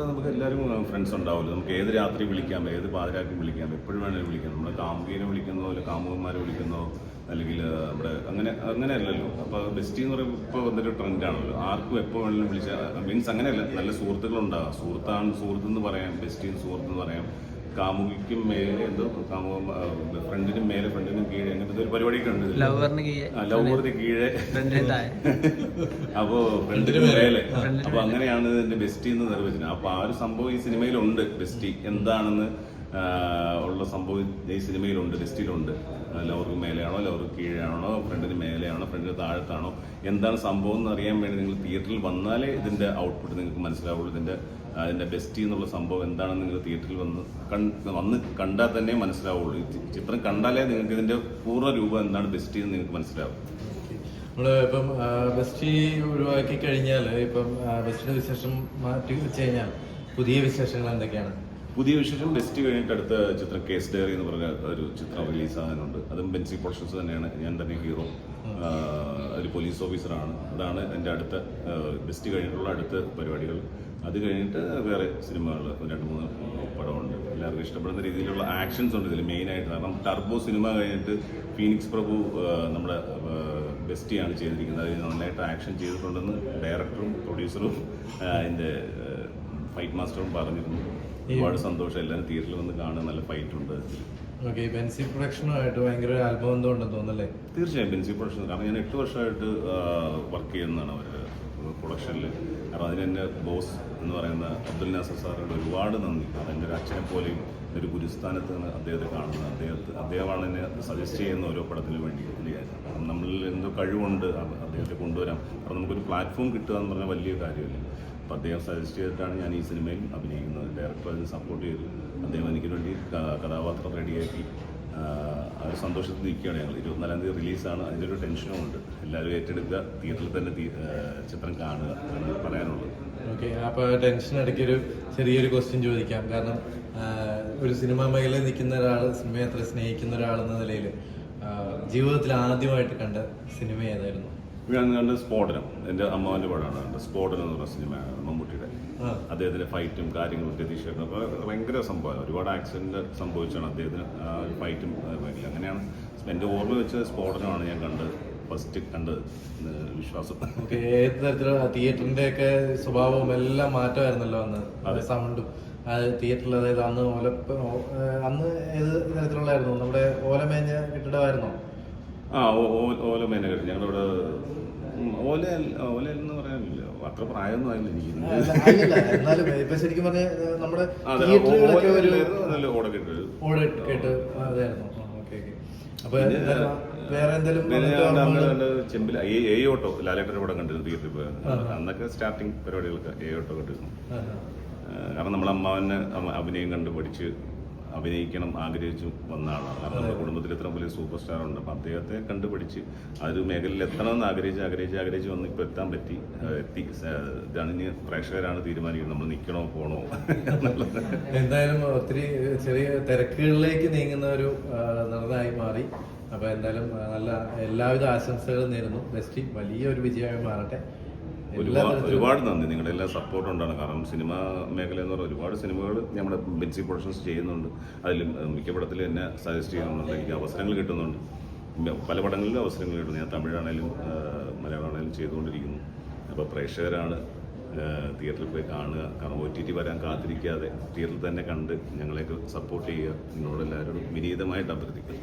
പറഞ്ഞാൽ നമുക്ക് എല്ലാവരും ഫ്രണ്ട്സ് ഉണ്ടാവുമല്ലോ. നമുക്ക് ഏത് രാത്രി വിളിക്കാം ഏത് പാതിരാക്കി വിളിക്കാം എപ്പോഴും വേണമെങ്കിലും വിളിക്കാം. നമ്മുടെ കാമുകീനെ വിളിക്കുന്നോ അല്ലെങ്കിൽ കാമുകന്മാരെ വിളിക്കുന്നോ അല്ലെങ്കിൽ നമ്മുടെ അങ്ങനെ അങ്ങനെ അല്ലല്ലോ അപ്പോൾ ബെസ്റ്റി എന്ന് പറയുമ്പോൾ ഇപ്പോൾ വന്നൊരു ട്രെൻഡാണല്ലോ ആർക്കും എപ്പോൾ വേണമെങ്കിലും വിളിച്ചാൽ മീൻസ് അങ്ങനെയല്ല. നല്ല സുഹൃത്തുക്കളുണ്ടാകാം സുഹൃത്താണ് സുഹൃത്ത് എന്ന് പറയാം ബെസ്റ്റി സുഹൃത്ത് എന്ന് പറയാം. കാമുകിക്കും മേലെ എന്തോ കാമു ഫ്രണ്ടിനും മേലെ ഫ്രണ്ടിനും കീഴെ അങ്ങനത്തെ ഒരു പരിപാടിയൊക്കെ ഉണ്ട്. ലവറിന് കീഴെ. അപ്പോ ഫ്രണ്ടിന് മേലെ. അപ്പൊ അങ്ങനെയാണ് ഇതിന്റെ ബെസ്റ്റി എന്ന് നിർവചനം അപ്പൊ ആ ഒരു സംഭവം ഈ സിനിമയിലുണ്ട്. ബെസ്റ്റി എന്താണെന്ന് ഉള്ള സംഭവം ഈ സിനിമയിലുണ്ട് ബെസ്റ്റിയിലുണ്ട് ലവർക്ക് മേലെയാണോ ലവർക്ക് കീഴാണോ ഫ്രണ്ടിന് മേലെയാണോ ഫ്രണ്ടിന് താഴത്താണോ എന്താണ് സംഭവം എന്ന് അറിയാൻ വേണ്ടി നിങ്ങൾ തിയേറ്ററിൽ വന്നാലേ ഇതിന്റെ ഔട്ട്പുട്ട് നിങ്ങൾക്ക് മനസ്സിലാവുള്ളൂ. ഇതിന്റെ അതിന്റെ ബെസ്റ്റ് എന്നുള്ള സംഭവം എന്താണെന്ന് നിങ്ങൾ തിയേറ്ററിൽ വന്ന് വന്ന് കണ്ടാൽ തന്നെ മനസ്സിലാവുള്ളൂ. ഈ ചിത്രം കണ്ടാലേ നിങ്ങൾക്ക് ഇതിന്റെ പൂർണ രൂപം എന്താണ് ബെസ്റ്റ് എന്ന് നിങ്ങൾക്ക് മനസ്സിലാവും. നമ്മൾ ഇപ്പം ബെസ്റ്റ് ഒഴിവാക്കി കഴിഞ്ഞാൽ ഇപ്പം ബെസ്റ്റിന്റെ വിശേഷം മാറ്റി വെച്ച് കഴിഞ്ഞാൽ പുതിയ വിശേഷങ്ങൾ എന്തൊക്കെയാണ്? പുതിയ വിശേഷം ബെസ്റ്റ് കഴിഞ്ഞിട്ട് അടുത്ത ചിത്രം കേസ് ഡയറി എന്ന് പറഞ്ഞ ഒരു ചിത്രം റിലീസ് ആകാനുണ്ട് അതും ബെൻസി പ്രൊഡക്ഷൻസ് തന്നെയാണ്. ഞാൻ തന്നെ ഹീറോ ഒരു പോലീസ് ഓഫീസറാണ് അതാണ് എന്റെ അടുത്ത ബെസ്റ്റ് കഴിഞ്ഞിട്ടുള്ള അടുത്ത പരിപാടികൾ. അത് കഴിഞ്ഞിട്ട് വേറെ സിനിമകൾ രണ്ട് മൂന്ന് പടമുണ്ട്. എല്ലാവർക്കും ഇഷ്ടപ്പെടുന്ന രീതിയിലുള്ള ആക്ഷൻസ് ഉണ്ട് ഇതിൽ മെയിനായിട്ട് കാരണം ടർബോ സിനിമ കഴിഞ്ഞിട്ട് ഫീനിക്സ് പ്രഭു നമ്മുടെ ബെസ്റ്റിയാണ് ചെയ്തിരിക്കുന്നത്. അതിൽ നന്നായിട്ട് ആക്ഷൻ ചെയ്തിട്ടുണ്ടെന്ന് ഡയറക്ടറും പ്രൊഡ്യൂസറും അതിന്റെ ഫൈറ്റ് മാസ്റ്ററും പറഞ്ഞിരുന്നു. ഒരുപാട് സന്തോഷം. എല്ലാവരും തിയേറ്ററിൽ വന്ന് കാണാൻ നല്ല ഫൈറ്റ് ഉണ്ട്. ഓക്കെ ബെൻസി പ്രൊഡക്ഷനുമായിട്ട് ഭയങ്കര ആത്മബന്ധം ഉണ്ടെന്ന് തോന്നുന്നല്ലേ? തീർച്ചയായും ബെൻസി പ്രൊഡക്ഷൻ കാരണം ഞാൻ എട്ട് വർഷമായിട്ട് വർക്ക് ചെയ്യുന്നതാണ് അവർ പ്രൊഡക്ഷനിൽ കാരണം അതിന് എന്റെ ബോസ് എന്ന് പറയുന്ന അബ്ദുൽ നാസർ സാറിനോട് ഒരുപാട് നന്ദി. അതെന്റെ ഒരു അച്ഛനെ പോലെയും ഒരു ഗുരുസ്ഥാനത്ത് നിന്ന് അദ്ദേഹത്തെ കാണുന്നത് അദ്ദേഹത്തെ അദ്ദേഹമാണ് എന്നെ സജസ്റ്റ് ചെയ്യുന്ന ഓരോ പടത്തിന് വേണ്ടി നമ്മളിൽ എന്തോ കഴിവുണ്ട് അദ്ദേഹത്തെ കൊണ്ടുവരാം കാരണം നമുക്കൊരു പ്ലാറ്റ്ഫോം കിട്ടുക എന്ന് പറഞ്ഞാൽ വലിയ കാര്യമല്ല? അപ്പോൾ അദ്ദേഹം സജസ്റ്റ് ചെയ്തിട്ടാണ് ഞാൻ ഈ സിനിമയിൽ അഭിനയിക്കുന്നത്. ഡയറക്ടർ അതിന് സപ്പോർട്ട് ചെയ്തു. അദ്ദേഹം എനിക്ക് വേണ്ടി കഥാപാത്രം റെഡിയാക്കി സന്തോഷത്തിൽ നിൽക്കുകയാണ് ഞങ്ങൾ. ഇരുപത്തിനാലാം തീയതി റിലീസാണ്. അതിന്റെ ഒരു ടെൻഷനും ഉണ്ട്. എല്ലാവരും ഏറ്റെടുക്കുക തിയേറ്ററിൽ തന്നെ ചിത്രം കാണുക എന്നാണ് പറയാനുള്ളത്. ഓക്കെ അപ്പോൾ ടെൻഷൻ ഇടയ്ക്ക് ഒരു ചെറിയൊരു ക്വസ്റ്റ്യൻ ചോദിക്കാം. കാരണം ഒരു സിനിമാ മേഖലയിൽ നിൽക്കുന്ന ഒരാൾ സിനിമയെ അത്ര സ്നേഹിക്കുന്ന ഒരാളെന്ന നിലയിൽ ജീവിതത്തിൽ ആദ്യമായിട്ട് കണ്ട സിനിമ ഏതായിരുന്നു? ഞാൻ കണ്ട സ്ഫോടനം എന്റെ അമ്മാവന്റെ പടമാണ് കണ്ടത് സ്ഫോടനം എന്ന് പറഞ്ഞ സിനിമയാണ് മമ്മൂട്ടിയുടെ. അദ്ദേഹത്തിന്റെ ഫൈറ്റും കാര്യങ്ങളും രതീഷേട്ടനും ഒക്കെ ഭയങ്കര സംഭവമാണ്. ഒരുപാട് ആക്സിഡന്റ് സംഭവിച്ചാണ് അദ്ദേഹത്തിന് ഫൈറ്റും അങ്ങനെയാണ് എന്റെ ഓർമ്മ വെച്ച സ്ഫോടനമാണ് ഞാൻ കണ്ടത് ഫസ്റ്റ് കണ്ടത് വിശ്വാസം. ഏത് തരത്തിലുള്ള തിയേറ്ററിന്റെ ഒക്കെ സ്വഭാവവും എല്ലാം മാറ്റമായിരുന്നല്ലോ അന്ന്? സൗണ്ടും അത് തിയേറ്ററിൽ അതായത് അന്ന് ഓലപ്പ അന്ന് ഏത് തരത്തിലുള്ളായിരുന്നു നമ്മുടെ ഓലമേഞ്ഞ കെട്ടിടമായിരുന്നോ? ആ ഓല മേനെ ഓല മേനകട്ട്. ഞങ്ങളിവിടെ ഓല ഓല എന്ന് പറയാനില്ല. അത്ര പ്രായമൊന്നും ആയില്ല എനിക്ക് ശരിക്കും നമ്മുടെ ഏ ഏ ഓട്ടോ ലാലേട്ടന്റെ കൂടെ കണ്ടിരുന്നു തിയേറ്ററിൽ പോയത് അന്നൊക്കെ സ്റ്റാർട്ടിങ് പരിപാടികളൊക്കെ ഓട്ടോ കണ്ടിരുന്നു കാരണം നമ്മളെ അമ്മാവനെ അഭിനയം കണ്ട് പഠിച്ച് അഭിനയിക്കണം ആഗ്രഹിച്ചു വന്ന ആളാണ്. കാരണം നമ്മുടെ കുടുംബത്തിൽ ഇത്ര വലിയ സൂപ്പർ സ്റ്റാർ ഉണ്ട്. അപ്പം അദ്ദേഹത്തെ കണ്ടുപിടിച്ച് ആ ഒരു മേഖലയിൽ എത്തണമെന്ന് ആഗ്രഹിച്ച് ആഗ്രഹിച്ച് ആഗ്രഹിച്ച് വന്ന് ഇപ്പോൾ എത്താൻ പറ്റി. എത്തി. ഇതാണ് ഇനി പ്രേക്ഷകരാണ് തീരുമാനിക്കുന്നത്. നമ്മൾ നിൽക്കണോ പോണോ? എന്തായാലും ഒത്തിരി ചെറിയ തിരക്കുകളിലേക്ക് നീങ്ങുന്ന ഒരു നടനായി മാറി. അപ്പോൾ എന്തായാലും നല്ല എല്ലാവിധ ആശംസകളും നേരുന്നു. ബെസ്റ്റ് വലിയൊരു വിജയമായി മാറട്ടെ. ഒരുപാട് ഒരുപാട് നന്ദി. നിങ്ങളുടെ എല്ലാ സപ്പോർട്ടും ഉണ്ടാണ്. കാരണം സിനിമ മേഖല എന്ന് പറഞ്ഞാൽ ഒരുപാട് സിനിമകൾ നമ്മുടെ ബെൻസി പ്രൊഡക്ഷൻസ് ചെയ്യുന്നുണ്ട്. അതിൽ മിക്ക പടത്തിലും എന്നെ സജസ്റ്റ് ചെയ്യുന്നുണ്ട് എനിക്ക് അവസരങ്ങൾ കിട്ടുന്നുണ്ട്. പല പടങ്ങളിലും അവസരങ്ങൾ കിട്ടുന്നു. ഞാൻ തമിഴാണേലും മലയാളമാണേലും ചെയ്തുകൊണ്ടിരിക്കുന്നു. അപ്പോൾ പ്രേക്ഷകരാണ് തിയേറ്ററിൽ പോയി കാണുക. കാരണം ഒ ടി ടി വരാൻ കാത്തിരിക്കാതെ തിയേറ്ററിൽ തന്നെ കണ്ട് ഞങ്ങളെയൊക്കെ സപ്പോർട്ട് ചെയ്യുക. നിങ്ങളോട് എല്ലാവരോടും വിനീതമായിട്ട് അഭ്യർത്ഥിക്കുന്നു.